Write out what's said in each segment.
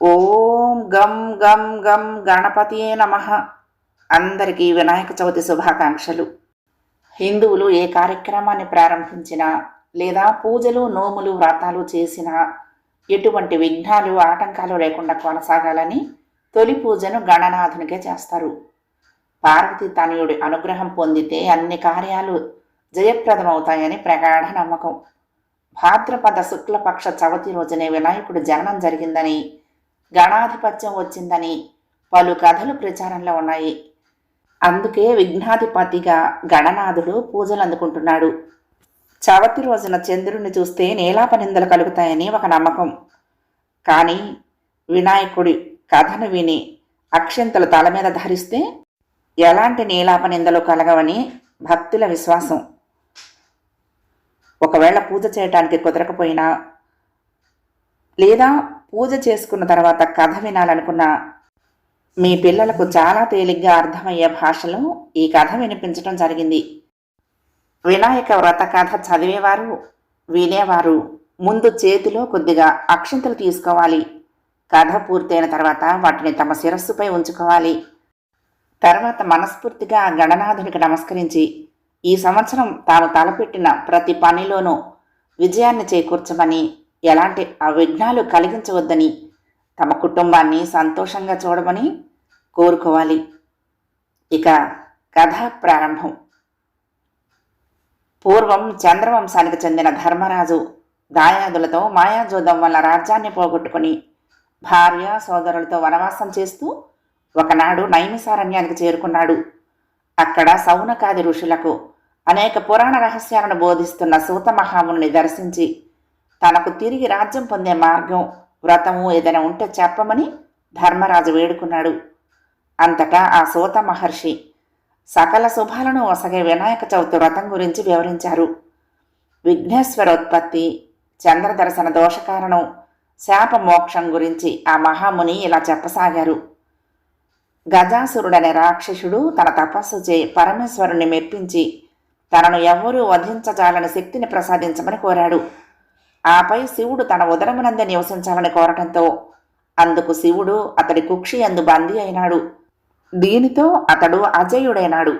ఓం గం గం గం గణపతియే నమ. అందరికీ వినాయక చవితి శుభాకాంక్షలు. హిందువులు ఏ కార్యక్రమాన్ని ప్రారంభించినా లేదా పూజలు నోములు వ్రతాలు చేసినా ఎటువంటి విఘ్నాలు ఆటంకాలు లేకుండా కొనసాగాలని తొలి పూజను గణనాథునికే చేస్తారు. పార్వతి తనయుడి అనుగ్రహం పొందితే అన్ని కార్యాలు జయప్రదమవుతాయని ప్రగాఢ నమ్మకం. భాద్రపద శుక్లపక్ష చవితి రోజునే వినాయకుడి జననం జరిగిందని గణాధిపత్యం వచ్చిందని పలు కథలు ప్రచారంలో ఉన్నాయి. అందుకే విఘ్నాధిపతిగా గణనాథుడు పూజలు అందుకుంటున్నాడు. చవతి రోజున చంద్రుణ్ణి చూస్తే నీలాప నిందలు కలుగుతాయని ఒక నమ్మకం. కానీ వినాయకుడి కథను విని అక్షంతలు తల మీద ధరిస్తే ఎలాంటి నీలాప నిందలు కలగవని భక్తుల విశ్వాసం. ఒకవేళ పూజ చేయటానికి కుదరకపోయినా లేదా పూజ చేసుకున్న తర్వాత కథ వినాలనుకున్న మీ పిల్లలకు చాలా తేలిగ్గా అర్థమయ్యే భాషలో ఈ కథ వినిపించడం జరిగింది. వినాయక వ్రత కథ చదివేవారు వినేవారు ముందు చేతిలో కొద్దిగా అక్షంతలు తీసుకోవాలి. కథ పూర్తయిన తర్వాత వాటిని తమ శిరస్సుపై ఉంచుకోవాలి. తర్వాత మనస్ఫూర్తిగా గణనాథునికి నమస్కరించి ఈ సంవత్సరం తాను తలపెట్టిన ప్రతి పనిలోనూ విజయాన్ని చేకూర్చమని ఎలాంటి అవిఘ్నాలు కలిగించవద్దని తమ కుటుంబాన్ని సంతోషంగా చూడమని కోరుకోవాలి. ఇక కథ ప్రారంభం. పూర్వం చంద్రవంశానికి చెందిన ధర్మరాజు దాయాదులతో మాయాజోదం వల్ల రాజ్యాన్ని పోగొట్టుకుని భార్య సోదరులతో వనవాసం చేస్తూ ఒకనాడు నైమిసారణ్యానికి చేరుకున్నాడు. అక్కడ సౌనకాది ఋషులకు అనేక పురాణ రహస్యాలను బోధిస్తున్న సూత మహాముని దర్శించి తనకు తిరిగి రాజ్యం పొందే మార్గం వ్రతము ఏదైనా ఉంటే చెప్పమని ధర్మరాజు వేడుకున్నాడు. అంతటా ఆ సూత మహర్షి సకల శుభాలను ఒసగే వినాయక చవితి వ్రతం గురించి వివరించారు. విఘ్నేశ్వరోత్పత్తి చంద్రదర్శన దోషకారణం శాపమోక్షం గురించి ఆ మహాముని ఇలా చెప్పసాగారు. గజాసురుడనే రాక్షసుడు తన తపస్సు చే పరమేశ్వరుణ్ణి మెప్పించి తనను ఎవరూ వధించజాలని శక్తిని ప్రసాదించమని కోరాడు. ఆపై శివుడు తన ఉదరమునంద నివసించాలని కోరటంతో అందుకు శివుడు అతడి కుక్షి అందు బందీ అయినాడు. దీనితో అతడు అజయుడైనాడు.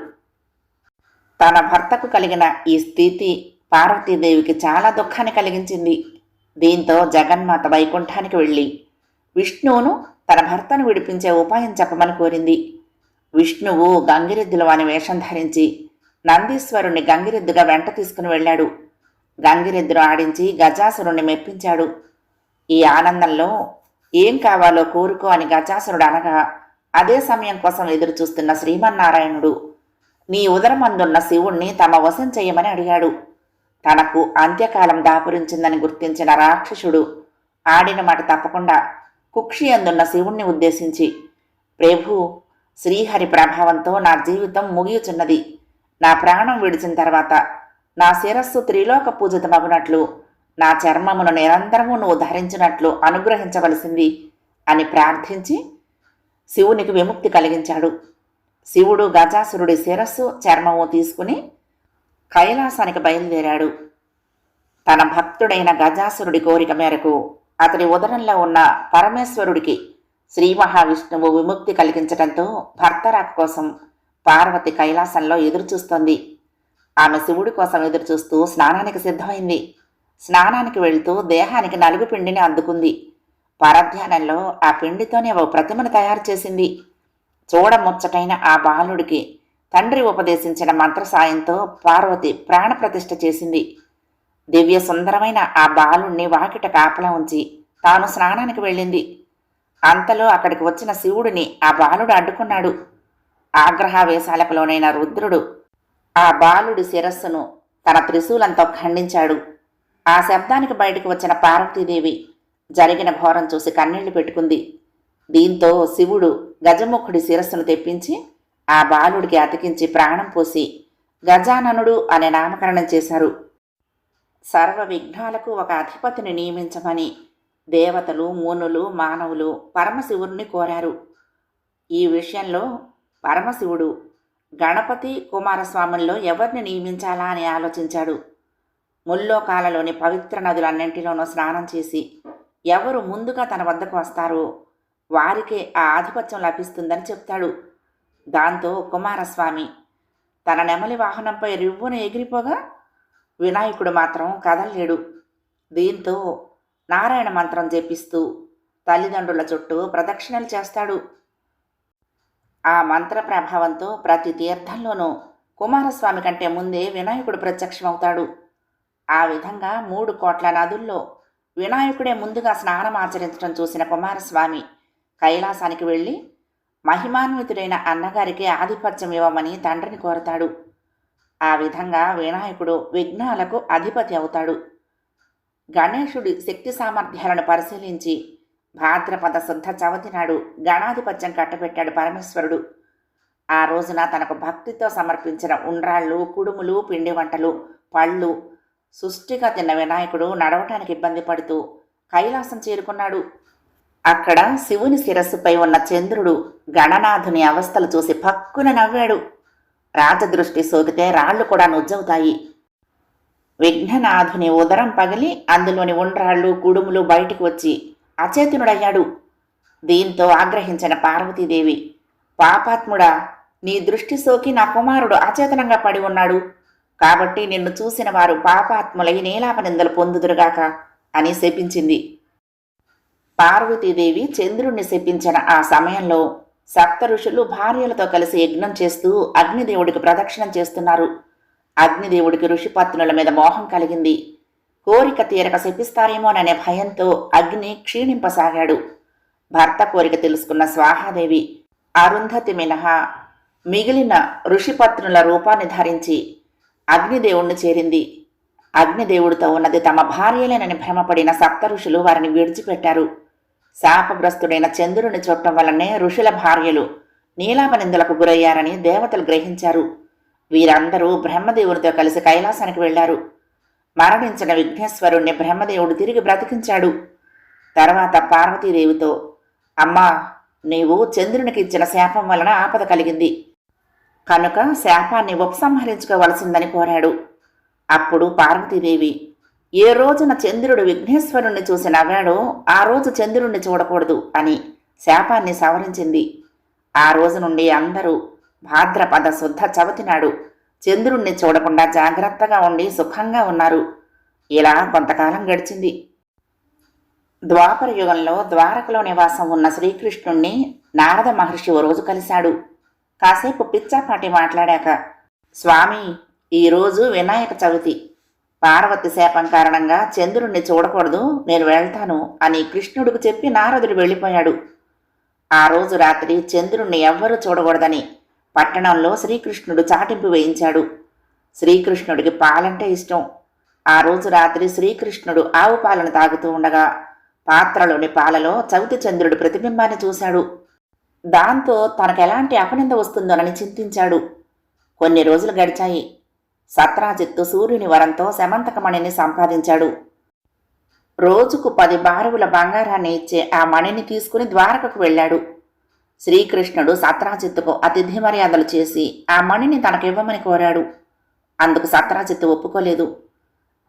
తన భర్తకు కలిగిన ఈ స్థితి పార్వతీదేవికి చాలా దుఃఖాన్ని కలిగించింది. దీంతో జగన్మాత వైకుంఠానికి వెళ్ళి విష్ణువును తన భర్తను విడిపించే ఉపాయం చెప్పమని కోరింది. విష్ణువు గంగిరెద్దుల వాని వేషం ధరించి నందీశ్వరుణ్ణి గంగిరెద్దుగా వెంట తీసుకుని వెళ్ళాడు. గంగిరెద్దును ఆడించి గజాసురుణ్ణి మెప్పించాడు. ఈ ఆనందంలో ఏం కావాలో కోరుకో అని గజాసురుడు అనగా అదే సమయం కోసం ఎదురు చూస్తున్న శ్రీమన్నారాయణుడు నీ ఉదరమందున్న శివుణ్ణి తమ వశం చెయ్యమని అడిగాడు. తనకు అంత్యకాలం దాపురించిందని గుర్తించిన రాక్షసుడు ఆడిన మాట తప్పకుండా కుక్షి అందున్న శివుణ్ణి ఉద్దేశించి ప్రభు శ్రీహరి ప్రభావంతో నా జీవితం ముగియుచున్నది. నా ప్రాణం విడిచిన తర్వాత నా శిరస్సు త్రిలోక పూజితమగునట్లు నా చర్మమును నిరంతరము నువ్వు ధరించినట్లు అనుగ్రహించవలసింది అని ప్రార్థించి శివునికి విముక్తి కలిగించాడు. శివుడు గజాసురుడి శిరస్సు చర్మము తీసుకుని కైలాసానికి బయలుదేరాడు. తన భక్తుడైన గజాసురుడి కోరిక మేరకు అతడి ఉదరంలో ఉన్న పరమేశ్వరుడికి శ్రీ మహావిష్ణువు విముక్తి కలిగించడంతో భర్తరాక కోసం పార్వతి కైలాసంలో ఎదురుచూస్తోంది. ఆమె శివుడి కోసం ఎదురుచూస్తూ స్నానానికి సిద్ధమైంది. స్నానానికి వెళ్తూ దేహానికి నలుగు పిండిని అందుకుంది. పరధ్యానంలో ఆ పిండితోనే ఓ ప్రతిమను తయారు చేసింది. చూడముచ్చటైన ఆ బాలుడికి తండ్రి ఉపదేశించిన మంత్ర సాయంతో పార్వతి ప్రాణప్రతిష్ఠ చేసింది. దివ్య సుందరమైన ఆ బాలుణ్ణి వాకిట కాపలా ఉంచి తాను స్నానానికి వెళ్ళింది. అంతలో అక్కడికి వచ్చిన శివుడిని ఆ బాలుడు అడ్డుకున్నాడు. ఆగ్రహావేశాలకులోనైన రుద్రుడు ఆ బాలుడి శిరస్సును తన త్రిశూలంతో ఖండించాడు. ఆ శబ్దానికి బయటకు వచ్చిన పార్వతీదేవి జరిగిన ఘోరం చూసి కన్నీళ్ళు పెట్టుకుంది. దీంతో శివుడు గజముఖుడి శిరస్సును తెప్పించి ఆ బాలుడికి అతికించి ప్రాణం పోసి గజాననుడు అనే నామకరణం చేశారు. సర్వ విఘ్నాలకు ఒక అధిపతిని నియమించమని దేవతలు మునులు మానవులు పరమశివుడిని కోరారు. ఈ విషయంలో పరమశివుడు గణపతి కుమారస్వాముల్లో ఎవరిని నియమించాలా అని ఆలోచించాడు. ముల్లోకాలలోని పవిత్ర నదులన్నింటిలోనూ స్నానం చేసి ఎవరు ముందుగా తన వద్దకు వస్తారో? వారికే ఆ ఆధిపత్యం లభిస్తుందని చెప్తాడు. దాంతో కుమారస్వామి తన నెమలి వాహనంపై రివ్వున ఎగిరిపోగా వినాయకుడు మాత్రం కదలలేడు. దీంతో నారాయణ మంత్రం జపిస్తూ తల్లిదండ్రుల చుట్టూ ప్రదక్షిణలు చేస్తాడు. ఆ మంత్ర ప్రభావంతో ప్రతి తీర్థంలోనూ కుమారస్వామి కంటే ముందే వినాయకుడు ప్రత్యక్షమవుతాడు. ఆ విధంగా మూడు కోట్ల నదుల్లో వినాయకుడే ముందుగా స్నానం ఆచరించడం చూసిన కుమారస్వామి కైలాసానికి వెళ్ళి మహిమాన్వితుడైన అన్నగారికి ఆధిపత్యం ఇవ్వమని తండ్రిని కోరతాడు. ఆ విధంగా వినాయకుడు విఘ్నాలకు అధిపతి అవుతాడు. గణేశుడి శక్తి సామర్థ్యాలను పరిశీలించి భాద్రపద శుద్ధ చవతి నాడు గణాధిపత్యం కట్టబెట్టాడు పరమేశ్వరుడు. ఆ రోజున తనకు భక్తితో సమర్పించిన ఉండ్రాళ్ళు కుడుములు పిండి వంటలు పళ్ళు సుష్టిగా తిన్న వినాయకుడు నడవటానికి ఇబ్బంది పడుతూ కైలాసం చేరుకున్నాడు. అక్కడ శివుని శిరస్సుపై ఉన్న చంద్రుడు గణనాథుని అవస్థలు చూసి పక్కున నవ్వాడు. రాజదృష్టి సోకితే రాళ్ళు కూడా నుజ్జవుతాయి. విఘ్ననాథుని ఉదరం పగిలి అందులోని ఉండ్రాళ్ళు కుడుములు బయటికి వచ్చి అచేతనుడయ్యాడు. దీంతో ఆగ్రహించిన పార్వతీదేవి పాపాత్ముడా నీ దృష్టి సోకి నా కుమారుడు అచేతనంగా పడి ఉన్నాడు. కాబట్టి నిన్ను చూసిన వారు పాపాత్ములై నీలాపనిందలు పొందుదురుగాక అని శపించింది. పార్వతీదేవి చంద్రుణ్ణి శపించిన ఆ సమయంలో సప్త ఋషులు భార్యలతో కలిసి యజ్ఞం చేస్తూ అగ్నిదేవుడికి ప్రదక్షిణం చేస్తున్నారు. అగ్నిదేవుడికి ఋషిపత్నుల మీద మోహం కలిగింది. కోరిక తీరక శపిస్తారేమోననే భయంతో అగ్ని క్షీణింపసాగాడు. భర్త కోరిక తెలుసుకున్న స్వాహాదేవి అరుంధతి మినహా మిగిలిన ఋషిపత్నుల రూపాన్ని ధరించి అగ్నిదేవుణ్ణి చేరింది. అగ్నిదేవుడితో ఉన్నది తమ భార్యలేనని భ్రమపడిన సప్త ఋషులు వారిని విడిచిపెట్టారు. శాపగ్రస్తుడైన చంద్రుని చూడటం వల్లనే ఋషుల భార్యలు నీలాపనిందులకు గురయ్యారని దేవతలు గ్రహించారు. వీరందరూ బ్రహ్మదేవునితో కలిసి కైలాసానికి వెళ్ళారు మరణించిన విఘ్నేశ్వరుణ్ణి బ్రహ్మదేవుడు తిరిగి బ్రతికించాడు. తర్వాత పార్వతీదేవితో అమ్మా నీవు చంద్రునికి ఇచ్చిన శాపం వలన ఆపద కలిగింది. కనుక శాపాన్ని ఉపసంహరించుకోవలసిందని కోరాడు. అప్పుడు పార్వతీదేవి ఏ రోజున చంద్రుడు విఘ్నేశ్వరుణ్ణి చూసి నవ్వాడో ఆ రోజు చంద్రుణ్ణి చూడకూడదు అని శాపాన్ని సవరించింది. ఆ రోజు నుండి అందరూ భాద్రపద శుద్ధ చవితి నాడు చంద్రుణ్ణి చూడకుండా జాగ్రత్తగా ఉండి సుఖంగా ఉన్నారు. ఇలా కొంతకాలం గడిచింది. ద్వాపర యుగంలో ద్వారకలో నివాసం ఉన్న శ్రీకృష్ణుణ్ణి నారద మహర్షి ఓ రోజు కలిశాడు. కాసేపు పిచ్చాపాటి మాట్లాడాక స్వామి ఈరోజు వినాయక చవితి. పార్వతి శాపం కారణంగా చంద్రుణ్ణి చూడకూడదు నేను వెళ్తాను అని కృష్ణుడికి చెప్పి నారదుడు వెళ్ళిపోయాడు. ఆ రోజు రాత్రి చంద్రుణ్ణి ఎవ్వరూ చూడకూడదని పట్టణంలో శ్రీకృష్ణుడు చాటింపు వేయించాడు. శ్రీకృష్ణుడికి పాలంటే ఇష్టం. ఆ రోజు రాత్రి శ్రీకృష్ణుడు ఆవు పాలను తాగుతూ ఉండగా పాత్రలోని పాలలో చవితి చంద్రుడి ప్రతిబింబాన్ని చూశాడు. దాంతో తనకు ఎలాంటి అపనింద వస్తుందోనని చింతించాడు. కొన్ని రోజులు గడిచాయి. సత్రాజిత్తు సూర్యుని వరంతో శమంతకమణిని సంపాదించాడు. రోజుకు పది బారువుల బంగారాన్ని ఇచ్చే ఆ మణిని తీసుకుని ద్వారకకు వెళ్ళాడు. శ్రీకృష్ణుడు సత్రాజిత్తుకు అతిథి మర్యాదలు చేసి ఆ మణిని తనకివ్వమని కోరాడు. అందుకు సత్రాజిత్తు ఒప్పుకోలేదు.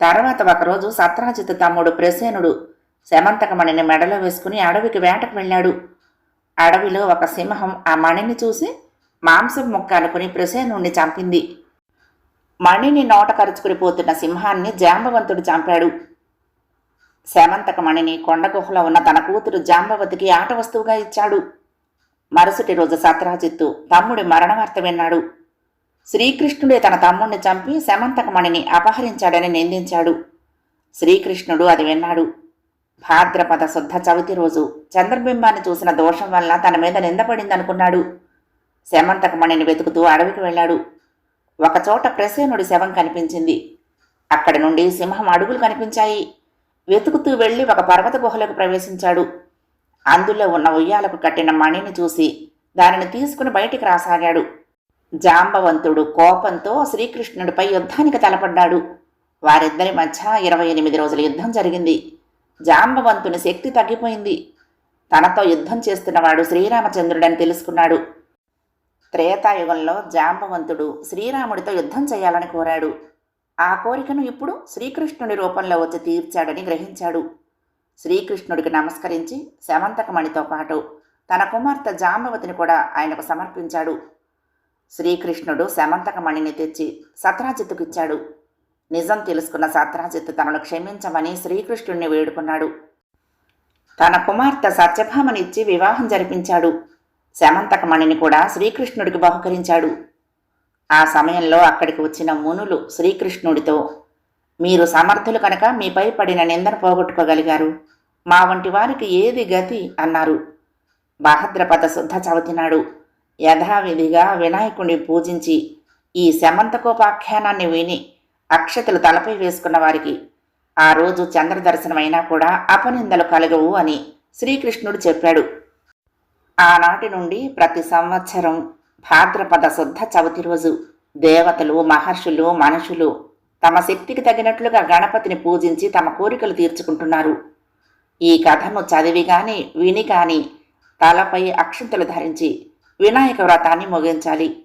తర్వాత ఒకరోజు సత్రాజిత్తు తమ్ముడు ప్రసేనుడు శమంతకమణిని మెడలో వేసుకుని అడవికి వేటకు వెళ్ళాడు. అడవిలో ఒక సింహం ఆ మణిని చూసి మాంసం ముక్క అనుకుని ప్రసేనుణ్ణి చంపింది. మణిని నోట కరుచుకుని పోతున్న సింహాన్ని జాంబవంతుడు చంపాడు. శమంతకమణిని కొండగుహలో కొండ గుహలో ఉన్న తన కూతురు జాంబవతికి ఆట వస్తువుగా ఇచ్చాడు. మరుసటి రోజు సత్రాజిత్తు తమ్ముడి మరణవార్త విన్నాడు శ్రీకృష్ణుడే తన తమ్ముణ్ణి చంపి శమంతకమణిని అపహరించాడని నిందించాడు. శ్రీకృష్ణుడు అది విన్నాడు. భాద్రపద శుద్ధ చవితి రోజు చంద్రబింబాన్ని చూసిన దోషం వల్ల తన మీద నిందపడిందనుకున్నాడు శమంతకమణిని వెతుకుతూ అడవికి వెళ్ళాడు. ఒకచోట ప్రసేనుడి శవం కనిపించింది. అక్కడి నుండి సింహం అడుగులు కనిపించాయి. వెతుకుతూ వెళ్ళి ఒక పర్వత గుహలకు ప్రవేశించాడు. అందులో ఉన్న ఉయ్యాలకు కట్టిన మణిని చూసి దానిని తీసుకుని బయటికి రాసాగాడు. జాంబవంతుడు కోపంతో శ్రీకృష్ణుడిపై యుద్ధానికి తలపడ్డాడు. వారిద్దరి మధ్య ఇరవై ఎనిమిది రోజుల యుద్ధం జరిగింది. జాంబవంతుని శక్తి తగ్గిపోయింది. తనతో యుద్ధం చేస్తున్నవాడు శ్రీరామచంద్రుడని తెలుసుకున్నాడు. త్రేతాయుగంలో జాంబవంతుడు శ్రీరాముడితో యుద్ధం చేయాలని కోరాడు. ఆ కోరికను ఇప్పుడు శ్రీకృష్ణుడి రూపంలో వచ్చి తీర్చాడని గ్రహించాడు. శ్రీకృష్ణుడికి నమస్కరించి శమంతకమణితో పాటు తన కుమార్తె జాంబవతిని కూడా ఆయనకు సమర్పించాడు. శ్రీకృష్ణుడు శమంతకమణిని తెచ్చి సత్రాజిత్తుకిచ్చాడు. నిజం తెలుసుకున్న సత్రాజిత్తు తనను క్షమించమని శ్రీకృష్ణుణ్ణి వేడుకున్నాడు. తన కుమార్తె సత్యభామనిచ్చి వివాహం జరిపించాడు. శమంతకమణిని కూడా శ్రీకృష్ణుడికి బహుకరించాడు. ఆ సమయంలో అక్కడికి వచ్చిన మునులు శ్రీకృష్ణుడితో మీరు సమర్థులు కనుక మీపై పడిన నిందను పోగొట్టుకోగలిగారు. మా వంటి వారికి ఏది గతి? అన్నారు. భాద్రపద శుద్ధ చవితినాడు. యథావిధిగా వినాయకుడిని పూజించి ఈ శమంతకోపాఖ్యానాన్ని విని అక్షతలు తలపై వేసుకున్న వారికి ఆ రోజు చంద్రదర్శనమైనా కూడా అపనిందలు కలగవు అని శ్రీకృష్ణుడు చెప్పాడు. ఆనాటి నుండి ప్రతి సంవత్సరం భాద్రపద శుద్ధ చవితి రోజు దేవతలు మహర్షులు మనుషులు తమ శక్తికి తగినట్లుగా గణపతిని పూజించి తమ కోరికలు తీర్చుకుంటున్నారు. ఈ కథను చదివి గాని విని కాని తలపై అక్షంతలు ధరించి వినాయక వ్రతాన్ని ముగించాలి.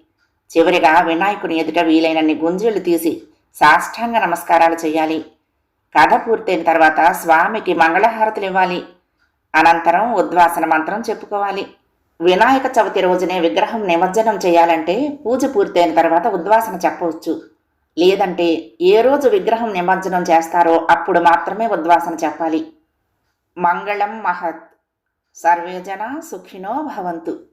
చివరిగా వినాయకుని ఎదుట వీలైనన్ని గుంజీళ్ళు తీసి సాష్టాంగ నమస్కారాలు చేయాలి. కథ పూర్తయిన తర్వాత స్వామికి మంగళహారతులు ఇవ్వాలి. అనంతరం ఉద్వాసన మంత్రం చెప్పుకోవాలి. వినాయక చవితి రోజునే విగ్రహం నిమజ్జనం చేయాలంటే పూజ పూర్తయిన తర్వాత ఉద్వాసన చెప్పవచ్చు. లేదంటే ఏ రోజు విగ్రహం నిమజ్జనం చేస్తారో అప్పుడు మాత్రమే ఉద్వాసన చెప్పాలి. మంగళం మహత్. సర్వేజన సుఖినో భవంతు.